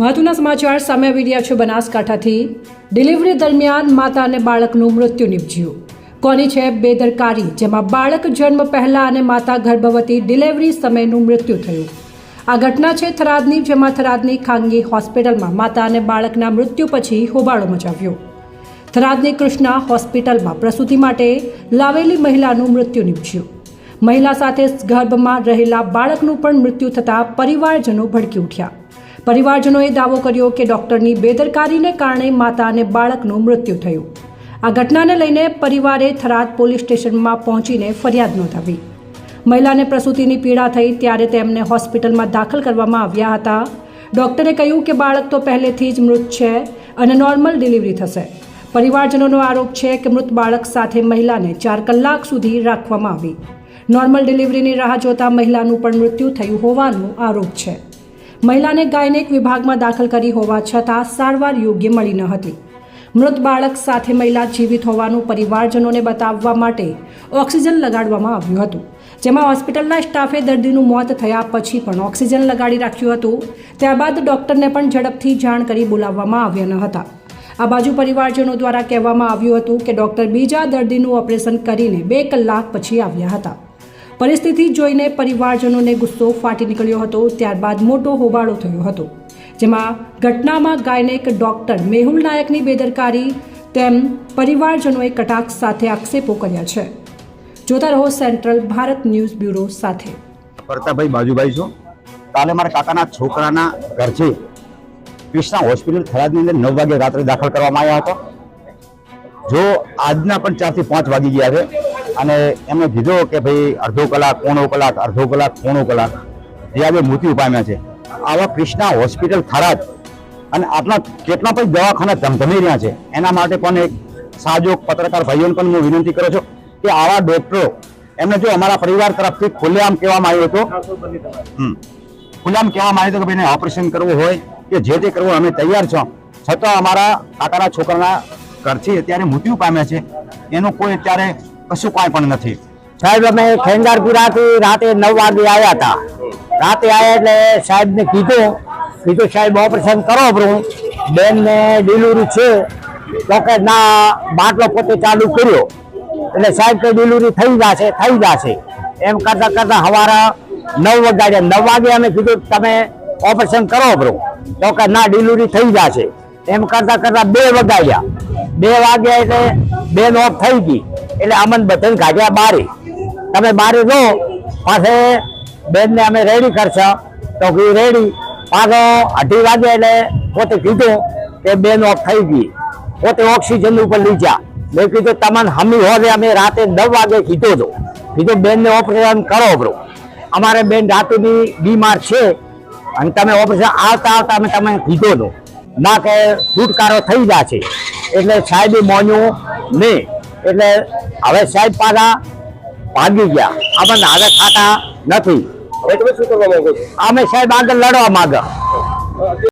મહત્વના સમાચાર સામે આવી રહ્યા છે બનાસકાંઠાથી. ડિલિવરી દરમિયાન માતા અને બાળકનું મૃત્યુ નિપજ્યું. કોની છે બેદરકારી, જેમાં બાળક જન્મ પહેલા અને માતા ગર્ભવતી ડિલિવરી સમયનું મૃત્યુ થયું. આ ઘટના છે થરાદની, જેમાં થરાદની ખાનગી હોસ્પિટલમાં માતા અને બાળકના મૃત્યુ પછી હોબાળો મચાવ્યો. થરાદની કૃષ્ણા હોસ્પિટલમાં પ્રસૂતિ માટે લાવેલી મહિલાનું મૃત્યુ નિપજ્યું. મહિલા સાથે ગર્ભમાં રહેલા બાળકનું પણ મૃત્યુ થતાં પરિવારજનો ભડકી ઉઠ્યા. પરિવારજનોએ દાવો કર્યો કે ડોક્ટરની બેદરકારીને કારણે માતા અને બાળકનું મૃત્યુ થયું. આ ઘટનાને લઈને પરિવારે થરાદ પોલીસ સ્ટેશનમાં પહોંચીને ફરિયાદ નોંધાવી. મહિલાને પ્રસૂતિની પીડા થઈ ત્યારે તેમને હોસ્પિટલમાં દાખલ કરવામાં આવ્યા હતા. ડોક્ટરે કહ્યું કે બાળક તો પહેલેથી જ મૃત છે અને નોર્મલ ડિલિવરી થશે. પરિવારજનોનો આરોપ છે કે મૃત બાળક સાથે મહિલાને ચાર કલાક સુધી રાખવામાં આવી. નોર્મલ ડિલિવરીની રાહ જોતા મહિલાનું પણ મૃત્યુ થયું હોવાનો આરોપ છે. મહિલાને ગાયનેક વિભાગમાં દાખલ કરી હોવા છતાં સારવાર યોગ્ય મળી ન હતી. મૃત બાળક સાથે મહિલા જીવિત હોવાનું પરિવારજનોને બતાવવા માટે ઓક્સિજન લગાડવામાં આવ્યું હતું, જેમાં હોસ્પિટલના સ્ટાફે દર્દીનું મોત થયા પછી પણ ઓક્સિજન લગાડી રાખ્યું હતું. ત્યારબાદ ડોક્ટરને પણ ઝડપથી જાણ કરી બોલાવવામાં આવ્યા ન હતા. આ બાજુ પરિવારજનો દ્વારા કહેવામાં આવ્યું હતું કે ડોક્ટર બીજા દર્દીનું ઓપરેશન કરીને બે કલાક પછી આવ્યા હતા. પરિસ્થિતિ જોઈને પરિવારજનોને ગુસ્સો ફાટી નીકળ્યો હતો, ત્યારબાદ મોટો હોબાળો થયો હતો. જેમાં ઘટનામાં ગાયનેક ડોક્ટર મેહુલ નાયકની બેદરકારી, તેમ પરિવારજનોએ કટાક્ષ સાથે આક્ષેપો કર્યા છે. જોતા રહો સેન્ટ્રલ ભારત ન્યૂઝ બ્યુરો સાથે. પ્રતાપભાઈ બાજુભાઈ છું. કાલે મારા કાકાના છોકરાના ઘર છે કૃષ્ણા હોસ્પિટલ થરાદની અંદર નવ વાગે રાત્રે દાખલ કરવામાં આવ્યા હતો. જો આજના પણ ચારથી પાંચ વાગી ગયા છે અને એમણે કીધો કે ભાઈ અડધો કલાક, પોણો કલાક, અડધો કલાક, પોણો કલાક જે આજે મૃત્યુ પામ્યા છે. આવા કૃષ્ણા હોસ્પિટલ થરાદ અને આટલા કેટલા પણ દવાખાના ધમધમી રહ્યા છે. એના માટે પણ એક સાજો પત્રકાર ભાઈઓને પણ હું વિનંતી કરું છું કે આવા ડોક્ટરો, એમને જો અમારા પરિવાર તરફથી ખુલ્લેઆમ કહેવામાં આવ્યું હતું. ખુલ્લેઆમ કહેવામાં આવ્યું હતું કે ભાઈને ઓપરેશન કરવું હોય કે જે તે કરવું અમે તૈયાર છો. છતાં અમારા કાકાના છોકરાના ઘરથી અત્યારે મૃત્યુ પામ્યા છે. એનું કોઈ અત્યારે કશું કાંઈ પણ નથી. સાહેબ, અમે ખેંગારપુરાથી રાતે નવ વાગે આવ્યા હતા. રાતે આવ્યા એટલે સાહેબને કીધું કીધું, સાહેબ, ઓપરેશન કરો બ્રો બેનને ડિલિવરી છે. તો કે, ના, બાટલો પોતે ચાલુ કર્યો. એટલે સાહેબ કે, ડિલિવરી થઈ જશે થઈ જશે. એમ કરતા કરતા હવારા નવ વાગ્યા, નવ વાગે અમે કીધું, તમે ઓપરેશન કરો આપણું તો કે, ના, ડિલિવરી થઈ જશે. એમ કરતા કરતા બે વગાડ્યા. બે વાગ્યા એટલે બેન ઓફ થઈ ગઈ. એટલે અમને બધાને કાઢ્યા બારે. તમે બારે જો પાસે બેનને અમે રેડી કરશો. તો કે રેડી પાછો અઢી વાગે એટલે પોતે કીધું કે બેન ઓફ થઈ ગઈ. પોતે ઓક્સિજન ઉપર લઈ જા મેં કીધું, તમને હમી હોદે અમે રાતે નવ વાગે કીધો હતો કીધું, બેનને ઓપરેશન કરો બ્રો અમારે બેન રાતુની બીમાર છે. અને તમે ઓપરેશન આવતા આવતા અમે તમે કીધો હતો ના કે, છુટકારો થઈ જશે એટલે સાહેબે મોન્યું નહીં. એટલે હવે સાહેબ પાછા ભાગી ગયા. આપણને હવે ખાતા નથી. અમે સાહેબ આગળ લડવા માંગે.